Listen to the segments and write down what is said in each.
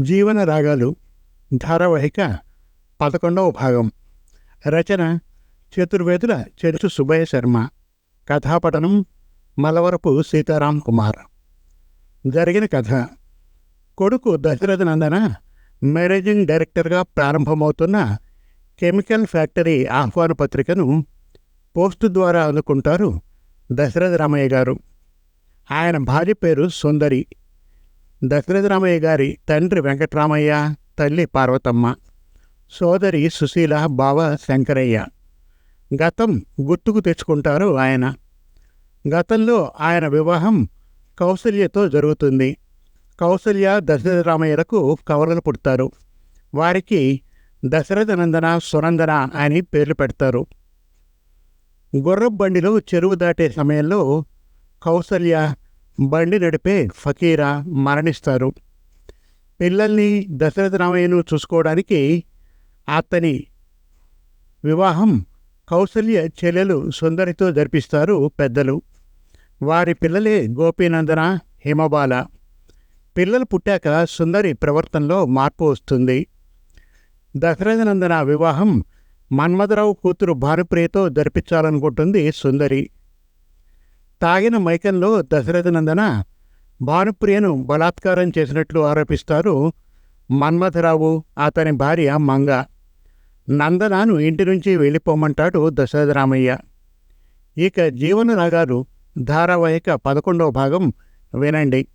జీవన రాగాలు ధారావాహిక పదకొండవ భాగం. రచన చతుర్వేదుల చెరుచు సుభయ శర్మ. కథాపఠనం మలవరపు సీతారాం కుమార్. జరిగిన కథ. కొడుకు దశరథ నందన మేనేజింగ్ డైరెక్టర్గా ప్రారంభమవుతున్న కెమికల్ ఫ్యాక్టరీ ఆహ్వాన పత్రికను పోస్టు ద్వారా అందుకుంటారు దశరథ రామయ్య గారు. ఆయన భార్య పేరు సుందరి. దశరథ రామయ్య గారి తండ్రి వెంకటరామయ్య తల్లి పార్వతమ్మ సోదరి సుశీల బావ శంకరయ్య. గతం గుర్తుకు తెచ్చుకుంటారు ఆయన. గతంలో ఆయన వివాహం కౌసల్యతో జరుగుతుంది. కౌసల్య దశరథ రామయ్యలకు కవలలు పుడతారు. వారికి దశరథ నందన సునందన అని పేర్లు పెడతారు. గుర్రబండిలో చెరువు దాటే సమయంలో కౌసల్య బండి నడిపే ఫకీరా మరణిస్తారు. పిల్లల్ని దశరథ రామయ్యను చూసుకోవడానికి అతని వివాహం కౌసల్య చెల్లెలు సుందరితో జరిపిస్తారు పెద్దలు. వారి పిల్లలే గోపీనందన హిమబాల. పిల్లలు పుట్టాక సుందరి ప్రవర్తనలో మార్పు వస్తుంది. దశరథనందన వివాహం మన్మథరావు కూతురు భానుప్రియతో జరిపించాలనుకుంటుంది సుందరి. తాగిన మైకంలో దశరథనందన భానుప్రియను బలాత్కారం చేసినట్లు ఆరోపిస్తారు మన్మథరావు అతని భార్య మంగ. నందనాను ఇంటి నుంచి వెళ్ళిపోమంటాడు దశరథరామయ్య. ఇక జీవనరాగారు ధారావాహిక పదకొండవ భాగం వినండి.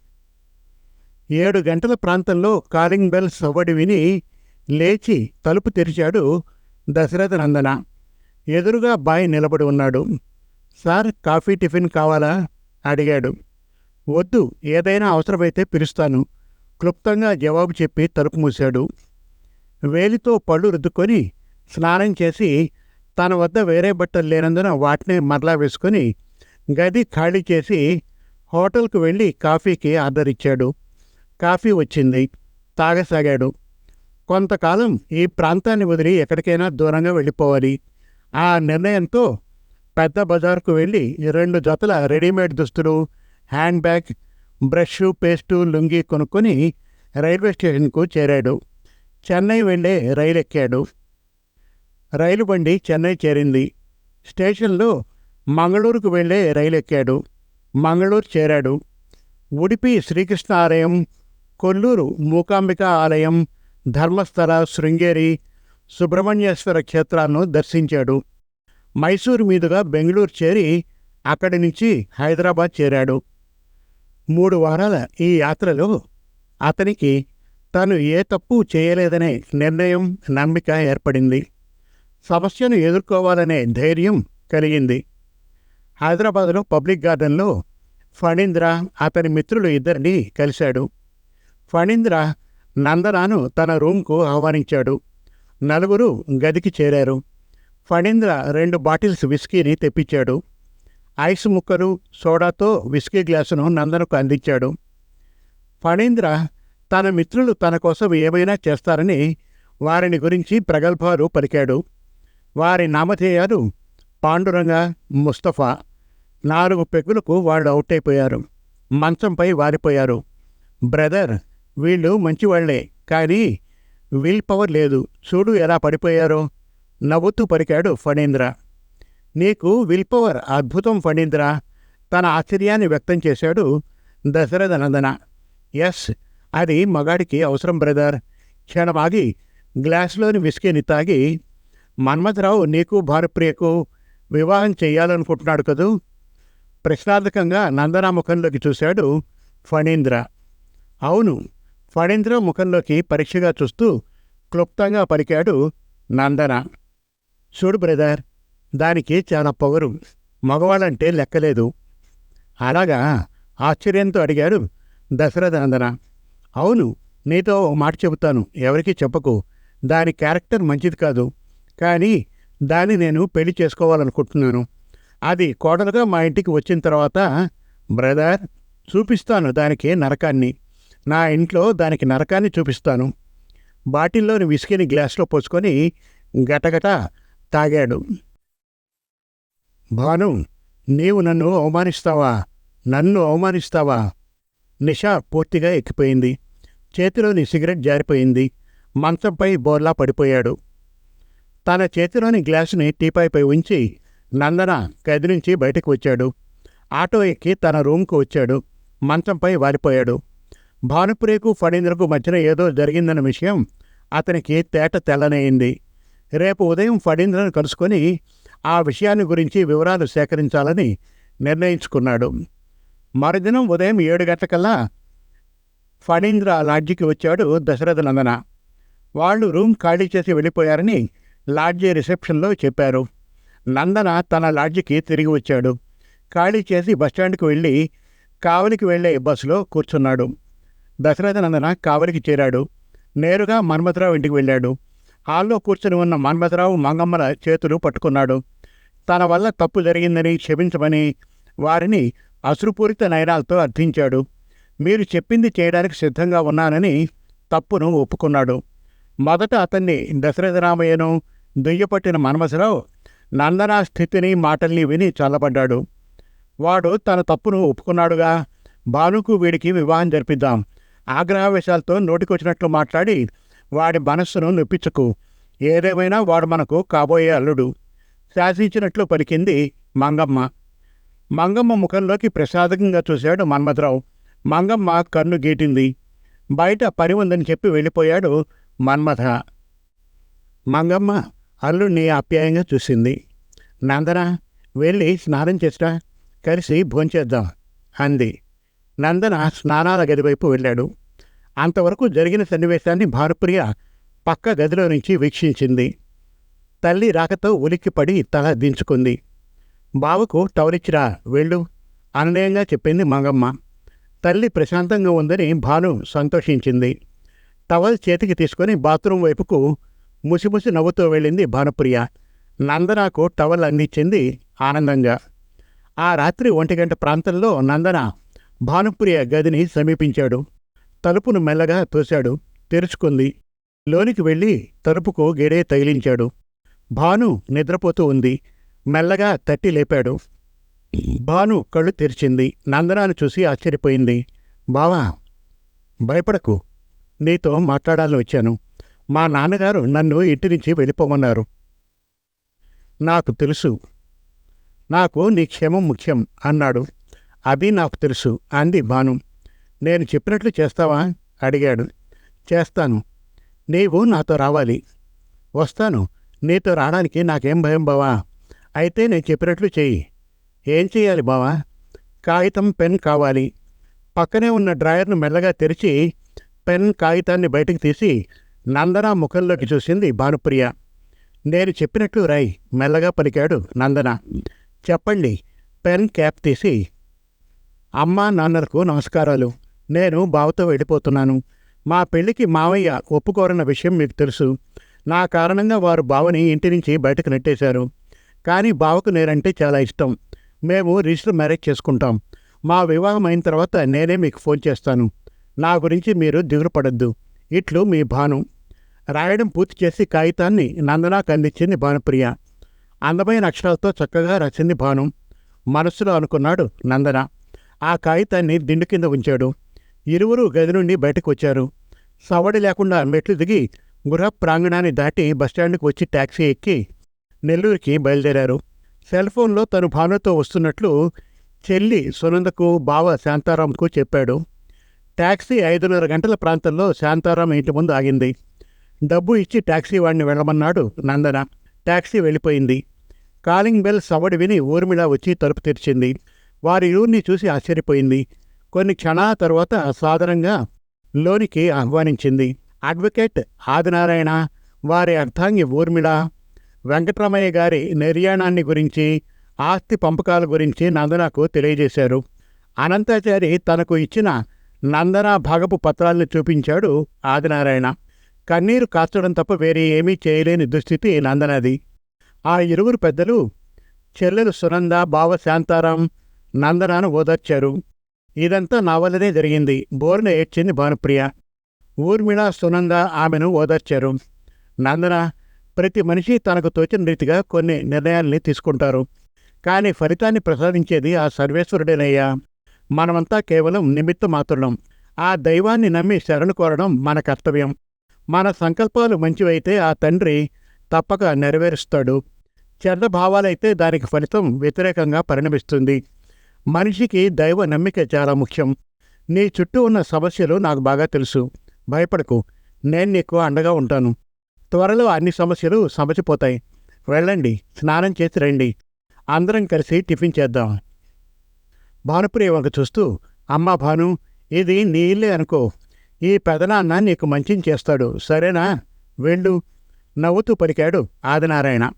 ఏడు గంటల ప్రాంతంలో కాలింగ్ బెల్ సవ్వడి విని లేచి తలుపు తెరిచాడు దశరథ నందన. ఎదురుగా బాయ్ నిలబడి ఉన్నాడు. సార్ కాఫీ టిఫిన్ కావాలా? అడిగాడు. వద్దు ఏదైనా అవసరమైతే పిలుస్తాను. క్లుప్తంగా జవాబు చెప్పి తలుపు మూశాడు. వేలితో పళ్ళు రుద్దుకొని స్నానం చేసి తన వద్ద వేరే బట్టలు లేనందున వాటినే మరలా వేసుకొని గది ఖాళీ చేసి హోటల్కు వెళ్ళి కాఫీకి ఆర్డర్ ఇచ్చాడు కాఫీ వచ్చింది. తాగసాగాడు. కొంతకాలం ఈ ప్రాంతాన్ని వదిలి ఎక్కడికైనా దూరంగా వెళ్ళిపోవాలి. ఆ నిర్ణయంతో పెద్ద బజార్కు వెళ్ళి రెండు జతల రెడీమేడ్ దుస్తులు hand bag brush paste lungi కొనుక్కొని రైల్వే స్టేషన్కు చేరాడు. చెన్నై వెళ్ళే రైలు ఎక్కాడు రైలు బండి చెన్నై చేరింది. స్టేషన్లో మంగళూరుకు వెళ్ళే రైలు ఎక్కాడు మంగళూరు చేరాడు. ఉడిపి శ్రీకృష్ణ ఆలయం కొల్లూరు మూకాంబిక ఆలయం ధర్మస్థల శృంగేరి సుబ్రహ్మణ్యేశ్వర క్షేత్రాలను దర్శించాడు. మైసూరు మీదుగా బెంగళూరు చేరి అక్కడి నుంచి హైదరాబాద్ చేరాడు. మూడు వారాల ఈ యాత్రలో అతనికి తాను ఏ తప్పు చేయలేదనే నిర్ణయం నమ్మిక ఏర్పడింది. సమస్యను ఎదుర్కోవాలనే ధైర్యం కలిగింది. హైదరాబాద్లో పబ్లిక్ గార్డెన్లో ఫణీంద్ర అతని మిత్రులు ఇద్దరిని కలిశాడు. ఫణీంద్ర నందనాను తన రూమ్కు ఆహ్వానించాడు. నలుగురు గదికి చేరారు. ఫణీంద్ర రెండు బాటిల్స్ విస్కీని తెప్పించాడు. ఐస్ ముక్కలు సోడాతో విస్కీ గ్లాసును నందనకు అందించాడు. ఫణీంద్ర తన మిత్రులు తన కోసం ఏమైనా చేస్తారని వారిని గురించి ప్రగల్భాలు పలికాడు. వారి నామధేయాలు పాండురంగ ముస్తఫా నాలుగు పెగులకు వాళ్ళు అవుట్ అయిపోయారు. మంచంపై వారిపోయారు. బ్రదర్ వీళ్ళు మంచివాళ్ళే కానీ విల్ పవర్ లేదు. చూడు ఎలా పడిపోయారో. నవ్వుతూ పలికాడు ఫణీంద్ర. నీకు విల్ పవర్ అద్భుతం ఫణీంద్ర తన ఆశ్చర్యాన్ని వ్యక్తం చేశాడు దశరథ నందన ఎస్ అది మగాడికి అవసరం బ్రదర్. క్షణమాగి గ్లాసులోని విస్కీని తాగి మన్మథరావు నీకు భారప్రియకు వివాహం చెయ్యాలనుకుంటున్నాడు కదూ? ప్రశ్నార్థకంగా నందన ముఖంలోకి చూశాడు ఫణీంద్ర. అవును ఫణీంద్ర ముఖంలోకి పరీక్షగా చూస్తూ క్లుప్తంగా పలికాడు నందన. చూడు బ్రదర్ దానికి చాలా పొగరు మగవాళ్ళంటే లెక్కలేదు. అలాగా? ఆశ్చర్యంతో అడిగారు దశరథ నందన. అవును నీతో ఒక మాట చెబుతాను. ఎవరికీ చెప్పకు. దాని క్యారెక్టర్ మంచిది కాదు. కానీ దాన్ని నేను పెళ్ళి చేసుకోవాలనుకుంటున్నాను. అది కోడలుగా మా ఇంటికి వచ్చిన తర్వాత బ్రదర్ చూపిస్తాను దానికి నరకాన్ని. నా ఇంట్లో దానికి నరకాన్ని చూపిస్తాను. బాటిల్లోని విస్కీని గ్లాస్లో పోసుకొని గటగట తాగాడు. భాను నీవు నన్ను అవమానిస్తావా? నన్ను అవమానిస్తావా? నిషా పూర్తిగా ఎక్కిపోయింది. చేతిలోని సిగరెట్ జారిపోయింది. మంచంపై బోర్లా పడిపోయాడు. తన చేతిలోని గ్లాసుని టీపాయిపై ఉంచి నందన గది నుంచి బయటకు వచ్చాడు. ఆటో ఎక్కి తన రూమ్కు వచ్చాడు. మంచంపై వాలిపోయాడు. భానుప్రియకు ఫణీంద్రకు మధ్యన ఏదో జరిగిందన్న విషయం అతనికి తేట తెల్లనయింది. రేపు ఉదయం ఫడీంద్రను కలుసుకొని ఆ విషయాన్ని గురించి వివరాలు సేకరించాలని నిర్ణయించుకున్నాడు. మరుదినం ఉదయం ఏడు గంటలకల్లా ఫణీంద్ర లాడ్జికి వచ్చాడు దశరథ నందన. వాళ్ళు రూమ్ ఖాళీ చేసి వెళ్ళిపోయారని లాడ్జీ రిసెప్షన్లో చెప్పారు. నందన తన లాడ్జికి తిరిగి వచ్చాడు. ఖాళీ చేసి బస్టాండ్కి వెళ్ళి కావలికి వెళ్ళే బస్సులో కూర్చున్నాడు. దశరథ నందన కావలికి చేరాడు. నేరుగా మన్మథరావు ఇంటికి వెళ్ళాడు. హాల్లో కూర్చుని ఉన్న మన్మథరావు మంగమ్మల చేతులు పట్టుకున్నాడు. తన వల్ల తప్పు జరిగిందని క్షమించమని వారిని అశ్రుపూరిత నయనాలతో అర్థించాడు. మీరు చెప్పింది చేయడానికి సిద్ధంగా ఉన్నానని తప్పును ఒప్పుకున్నాడు. మొదట అతన్ని దశరథరామయ్యను దుయ్యపట్టిన మన్మథరావు నందనా స్థితిని మాటల్ని విని చల్లబడ్డాడు. వాడు తన తప్పును ఒప్పుకున్నాడుగా. భానుకు వీడికి వివాహం జరిపిద్దాం. ఆగ్రహవేశాలతో నోటికొచ్చినట్లు మాట్లాడి వాడి మనస్సును నొప్పించకు. ఏదేమైనా వాడు మనకు కాబోయే అల్లుడు. శాసించినట్లు పలికింది మంగమ్మ. మంగమ్మ ముఖంలోకి ప్రసాదకంగా చూశాడు మన్మథరావు మంగమ్మ కన్ను గీటింది. బయట పని ఉందని చెప్పి వెళ్ళిపోయాడు మన్మథ మంగమ్మ అల్లుడిని ఆప్యాయంగా చూసింది. నందన వెళ్ళి స్నానం చేసినా కలిసి భోంచేద్దాం అంది. నందన స్నానాల గది వైపు వెళ్ళాడు. అంతవరకు జరిగిన సన్నివేశాన్ని భానుప్రియ పక్క గదిలో నుంచి వీక్షించింది. తల్లి రాకతో ఉలిక్కిపడి తల దించుకుంది. బావకు టవలిచ్చిరా వెళ్ళు. అననయంగా చెప్పింది మంగమ్మ. తల్లి ప్రశాంతంగా ఉందని భాను సంతోషించింది. టవల్ చేతికి తీసుకొని బాత్రూం వైపుకు ముసిముసి నవ్వుతూ వెళ్ళింది భానుప్రియ. నందనకు టవల్ అందించింది ఆనందంగా. ఆ రాత్రి ఒంటి గంట ప్రాంతంలో నందన భానుప్రియ గదిని సమీపించాడు. తలుపును మెల్లగా తోశాడు. తెరుచుకుంది. లోనికి వెళ్ళి తలుపుకు గెడే తగిలించాడు. భాను నిద్రపోతూ ఉంది. మెల్లగా తట్టి లేపాడు. భాను కళ్ళు తెరిచింది. నందనాను చూసి ఆశ్చర్యపోయింది. బావా భయపడకు. నీతో మాట్లాడాలని వచ్చాను. మా నాన్నగారు నన్ను ఇంటి నుంచి వెళ్ళిపోమన్నారు. నాకు తెలుసు. నాకు నీ క్షేమం ముఖ్యం అన్నాడు. అది నాకు తెలుసు అంది భాను. నేను చెప్పినట్లు చేస్తావా? అడిగాడు. చేస్తాను. నీవు నాతో రావాలి. వస్తాను. నీతో రావడానికి నాకేం భయం బావా? అయితే నేను చెప్పినట్లు చెయ్యి. ఏం చెయ్యాలి బావా? కాగితం పెన్ కావాలి. పక్కనే ఉన్న డ్రాయర్ను మెల్లగా తెరిచి పెన్ కాగితాన్ని బయటకు తీసి నందన ముఖంలోకి చూసింది భానుప్రియ. నేను చెప్పినట్లు రాయ్ మెల్లగా పలికాడు నందన. చెప్పండి. పెన్ క్యాప్ తీసి. అమ్మా నాన్నలకు నమస్కారాలు. నేను బావతో వెళ్ళిపోతున్నాను. మా పెళ్ళికి మావయ్య ఒప్పుకోరన్న విషయం మీకు తెలుసు. నా కారణంగా వారు బావని ఇంటి నుంచి బయటకు నెట్టేశారు. కానీ బావకు నేనంటే చాలా ఇష్టం. మేము రిజిస్టర్ మ్యారేజ్ చేసుకుంటాం. మా వివాహం అయిన తర్వాత నేనే మీకు ఫోన్ చేస్తాను. నా గురించి మీరు దిగులు పడద్దు ఇట్లు మీ భాను. రాయడం పూర్తి చేసి కాగితాన్ని నందనాకు అందించింది భానుప్రియ. అందమైన అక్షరాలతో చక్కగా రచింది భాను. మనసులో అనుకున్నాడు నందన. ఆ కాగితాన్ని దిండు కింద ఉంచాడు. ఇరువురు గది నుండి బయటకు వచ్చారు సవడి లేకుండా మెట్లు దిగి గృహ ప్రాంగణాన్ని దాటి బస్టాండ్కి వచ్చి ట్యాక్సీ ఎక్కి నెల్లూరుకి బయలుదేరారు. సెల్ ఫోన్లో తను భానుతో వస్తున్నట్లు చెల్లి సునందకు బావ శాంతారాంకు చెప్పాడు. ట్యాక్సీ ఐదున్నర గంటల ప్రాంతంలో శాంతారాం ఇంటి ముందు ఆగింది. డబ్బు ఇచ్చి ట్యాక్సీ వాడిని వెళ్ళమన్నాడు నందన. ట్యాక్సీ వెళ్ళిపోయింది. కాలింగ్ బెల్ సవడి విని ఊర్మిళ వచ్చి తలుపు తెరిచింది. వారి ఊరిని చూసి ఆశ్చర్యపోయింది. కొన్ని క్షణాల తర్వాత సాధారణంగా లోనికి ఆహ్వానించింది. అడ్వకేట్ ఆదినారాయణ వారి అర్థాంగి ఊర్మిళ వెంకటరమయ్య గారి నిర్యాణాన్ని గురించి ఆస్తి పంపకాల గురించి నందనకు తెలియజేశారు. అనంతాచారి తనకు ఇచ్చిన నందన భాగపు పత్రాలను చూపించాడు ఆదినారాయణ. కన్నీరు కాచడం తప్ప వేరే ఏమీ చేయలేని దుస్థితి నందనది. ఆ ఇరువురు పెద్దలు చెల్లెలు సునంద బావ శాంతారాం నందనాను ఓదార్చారు. ఇదంతా నా వల్లనే జరిగింది. బోర్న ఏడ్చింది భానుప్రియ. ఊర్మిళ సునంద ఆమెను ఓదార్చారు. నందన ప్రతి మనిషి తనకు తోచిన రీతిగా కొన్ని నిర్ణయాల్ని తీసుకుంటారు. కానీ ఫలితాన్ని ప్రసాదించేది ఆ సర్వేశ్వరుడేనయ్యా. మనమంతా కేవలం నిమిత్త మాత్రం ఆ దైవాన్ని నమ్మి శరణు కోరడం మన కర్తవ్యం. మన సంకల్పాలు మంచివైతే ఆ తండ్రి తప్పక నెరవేరుస్తాడు. చెడ్డ భావాలైతే దానికి ఫలితం వ్యతిరేకంగా పరిణమిస్తుంది. మనిషికి దైవ నమ్మిక చాలా ముఖ్యం. నీ చుట్టూ ఉన్న సమస్యలు నాకు బాగా తెలుసు. భయపడకు. నేను నీకు అండగా ఉంటాను. త్వరలో అన్ని సమస్యలు సమచిపోతాయి వెళ్ళండి. స్నానం చేసి రండి. అందరం కలిసి టిఫిన్ చేద్దాం. భానుప్రియ వంక చూస్తూ అమ్మా భాను ఇది నీ ఇల్లే అనుకో. ఈ పెదనాన్న నీకు మంచిని చేస్తాడు. సరేనా? వెళ్ళు. నవ్వుతూ పలికాడు ఆదినారాయణ.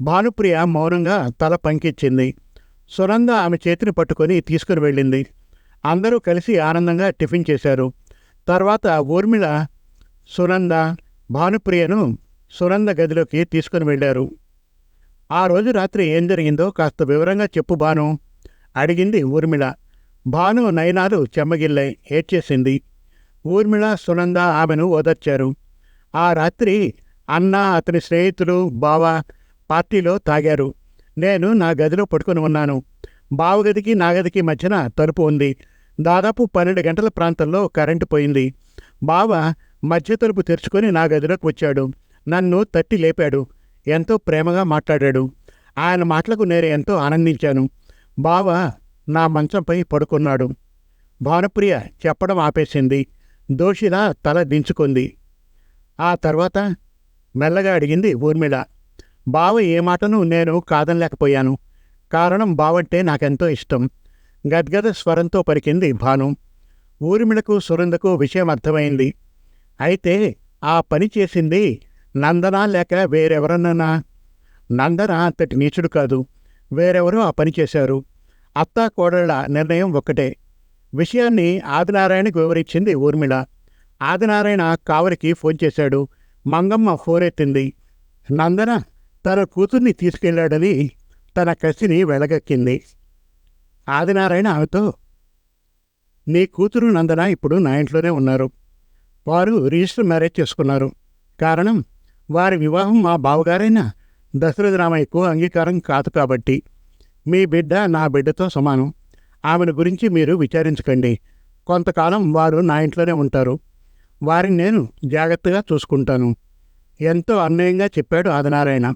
భానుప్రియ మౌనంగా తల పంకిచ్చింది సునంద ఆమె చేతిని పట్టుకొని తీసుకుని వెళ్ళింది. అందరూ కలిసి ఆనందంగా టిఫిన్ చేశారు. తర్వాత ఊర్మిళ సునంద భానుప్రియను సునంద గదిలోకి తీసుకుని వెళ్ళారు. ఆ రోజు రాత్రి ఏం జరిగిందో కాస్త వివరంగా చెప్పు భాను అడిగింది ఊర్మిళ. భాను నయనాలు చెమ్మగిల్లై ఏడ్చేసింది. ఊర్మిళ సునంద ఆమెను ఓదర్చారు. ఆ రాత్రి అన్న అతని స్నేహితులు బావ పార్టీలో తాగారు. నేను నా గదిలో పడుకొని ఉన్నాను. బావగదికి నా గదికి మధ్యన తలుపు ఉంది. దాదాపు పన్నెండు గంటల ప్రాంతంలో కరెంటు పోయింది. బావ మధ్య తలుపు తెరుచుకొని నా గదిలోకి వచ్చాడు. నన్ను తట్టి లేపాడు. ఎంతో ప్రేమగా మాట్లాడాడు. ఆయన మాటలకు నేను ఎంతో ఆనందించాను. బావ నా మంచంపై పడుకున్నాడు. భానుప్రియ చెప్పడం ఆపేసింది. దోషిలా తల దించుకుంది. ఆ తర్వాత మెల్లగా అడిగింది ఊర్మిళ. బావ ఏ మాటను నేను కాదనలేకపోయాను. కారణం బావంటే నాకెంతో ఇష్టం. గద్గద స్వరంతో పలికింది భాను. ఊర్మిళకు సురందకు విషయం అర్థమైంది. అయితే ఆ పని చేసింది నందనా లేక వేరెవరన్నా నందన అంతటి నీచుడు కాదు. వేరెవరో ఆ పని చేశారు. అత్తా కోడళ్ళ నిర్ణయం ఒక్కటే. విషయాన్ని ఆదినారాయణకు వివరించింది ఊర్మిళ. ఆదినారాయణ కావలికి ఫోన్ చేశాడు. మంగమ్మ ఫోన్ ఎత్తింది. నందన తన కూతుర్ని తీసుకెళ్ళాడని తన కసిని వెలగక్కింది. ఆదినారాయణ ఆమెతో నీ కూతురు నందన ఇప్పుడు నా ఇంట్లోనే ఉన్నారు. వారు రిజిస్టర్ మ్యారేజ్ చేసుకున్నారు. కారణం వారి వివాహం మా బావగారైన దశరథ రామయ్యకు అంగీకారం కాదు కాబట్టి. మీ బిడ్డ నా బిడ్డతో సమానం. ఆమెను గురించి మీరు విచారించకండి. కొంతకాలం వారు నా ఇంట్లోనే ఉంటారు. వారిని నేను జాగ్రత్తగా చూసుకుంటాను. ఎంతో అన్యాయంగా చెప్పాడు ఆదినారాయణ.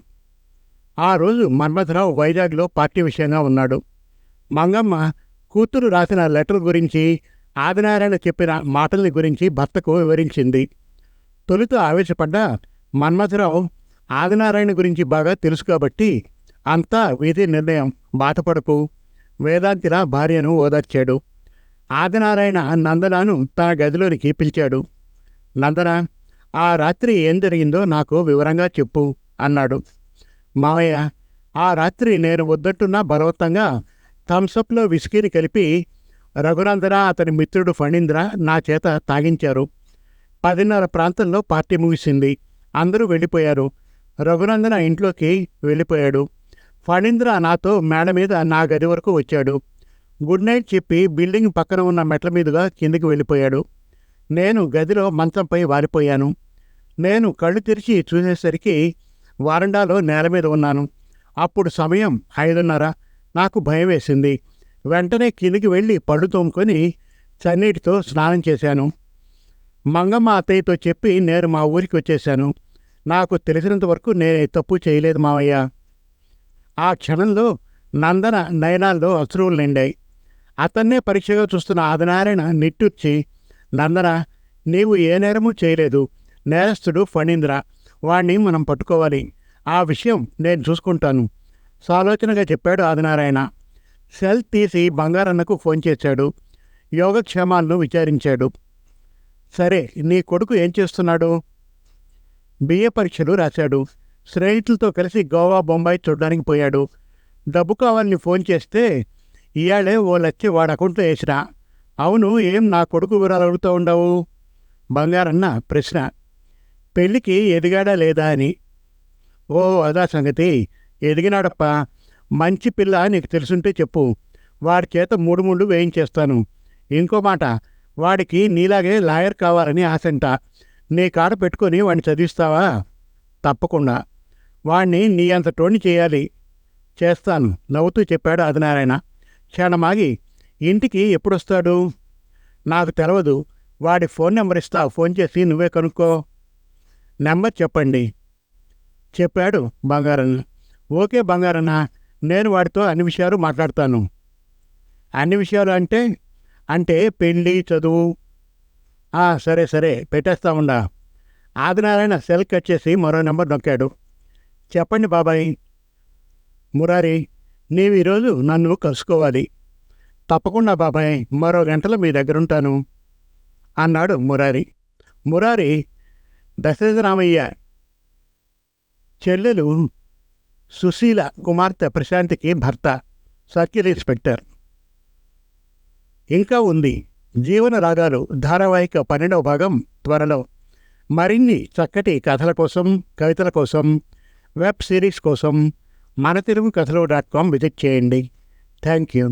ఆ రోజు మన్మథరావు వైజాగ్లో పార్టీ విషయంగా ఉన్నాడు. మంగమ్మ కూతురు రాసిన లెటర్ గురించి ఆదినారాయణ చెప్పిన మాటల్ని గురించి భర్తకు వివరించింది. తొలుత ఆవేశపడ్డ మన్మథరావు ఆదినారాయణ గురించి బాగా తెలుసు కాబట్టి అంతా విధి నిర్ణయం బాధపడకు వేదాంతిలా భార్యను ఓదార్చాడు. ఆదినారాయణ నందనాను తన గదిలోనికి పిలిచాడు. నందన ఆ రాత్రి ఏం జరిగిందో నాకు వివరంగా చెప్పు అన్నాడు. మావయ్య ఆ రాత్రి నేను వద్దంటున్నా బలవత్తంగా థమ్సప్లో విస్కీని కలిపి రఘునందన అతని మిత్రుడు ఫణీంద్ర నా చేత తాగించారు. పదిన్నర ప్రాంతంలో పార్టీ ముగిసింది. అందరూ వెళ్ళిపోయారు. రఘునందన ఇంట్లోకి వెళ్ళిపోయాడు. ఫణీంద్ర నాతో మేడ మీద నా గది వరకు వచ్చాడు. గుడ్ నైట్ చెప్పి బిల్డింగ్ పక్కన ఉన్న మెట్ల మీదుగా కిందికి వెళ్ళిపోయాడు. నేను గదిలో మంచంపై వారిపోయాను నేను కళ్ళు తెరిచి చూసేసరికి వారండాలో నేల మీద ఉన్నాను. అప్పుడు సమయం ఐదున్నర. నాకు భయం వేసింది. వెంటనే కిందికి వెళ్ళి పళ్ళు తోముకొని చన్నీటితో స్నానం చేశాను. మంగమ్మ అత్తయ్యతో చెప్పి నేను మా ఊరికి వచ్చేశాను. నాకు తెలిసినంత వరకు నేను తప్పు చేయలేదు మావయ్య. ఆ క్షణంలో నందన నయనాల్లో అశ్రువులు నిండాయి. అతన్నే పరీక్షగా చూస్తున్న ఆదినారాయణ నిట్టూర్చి నందన నీవు ఏ నేరము చేయలేదు. నేరస్తుడు ఫణీంద్ర. వాణ్ణి మనం పట్టుకోవాలి. ఆ విషయం నేను చూసుకుంటాను. సాలోచనగా చెప్పాడు ఆదినారాయణ. సెల్ తీసి బంగారన్నకు ఫోన్ చేశాడు. యోగక్షేమాలను విచారించాడు. సరే నీ కొడుకు ఏం చేస్తున్నాడు? బిఏ పరీక్షలు రాశాడు. స్నేహితులతో కలిసి గోవా బొంబాయి చూడడానికి పోయాడు. డబ్బు కావాలని ఫోన్ చేస్తే ఇవాళే ఓ లచ్చి వాడి అకౌంట్లో వేసినా అవును ఏం నా కొడుకు వివరాలు అడుగుతూ ఉండవు? బంగారన్న ప్రశ్న. పెళ్ళికి ఎదిగాడా లేదా అని? ఓ అదా సంగతి. ఎదిగినాడప్ప. మంచి పిల్ల నీకు తెలుసుంటే చెప్పు. వాడి చేత మూడు మూడు వేయించేస్తాను. ఇంకో మాట. వాడికి నీలాగే లాయర్ కావాలని ఆశంట. నీ కాడ పెట్టుకొని వాడిని చదివిస్తావా? తప్పకుండా. వాణ్ణి నీ అంతటోని చేయాలి. చేస్తాను. నవ్వుతూ చెప్పాడు ఆదినారాయణ. క్షణమాగి. ఇంటికి ఎప్పుడొస్తాడు? నాకు తెలవదు. వాడి ఫోన్ నెంబర్ ఇస్తా. ఫోన్ చేసి నువ్వే కనుక్కో. నెంబర్ చెప్పండి. చెప్పాడు బంగారన్న ఓకే బంగారన్న నేను వాడితో అన్ని విషయాలు మాట్లాడతాను. అన్ని విషయాలు అంటే అంటే పెళ్ళి చదువు. సరే సరే పెట్టేస్తా ఉండా. ఆదినారాయణ సెల్ కట్ చేసి మరో నెంబర్ నొక్కాడు. చెప్పండి బాబాయ్. మురారి నీవు ఈరోజు నన్ను కలుసుకోవాలి. తప్పకుండా బాబాయ్ మరో గంటలో మీ దగ్గర ఉంటాను అన్నాడు మురారి. మురారి దశరథరామయ్య చెల్లెలు సుశీల కుమార్తె ప్రశాంతికి భర్త సర్కిల్ ఇన్స్పెక్టర్ ఇంకా ఉంది జీవన రాగాలు ధారావాహిక పన్నెండవ భాగం త్వరలో మరిన్ని చక్కటి కథల కోసం కవితల కోసం వెబ్ సిరీస్ కోసం మన తెలుగు కథలు డాట్ కామ్ విజిట్ చేయండి థ్యాంక్ యూ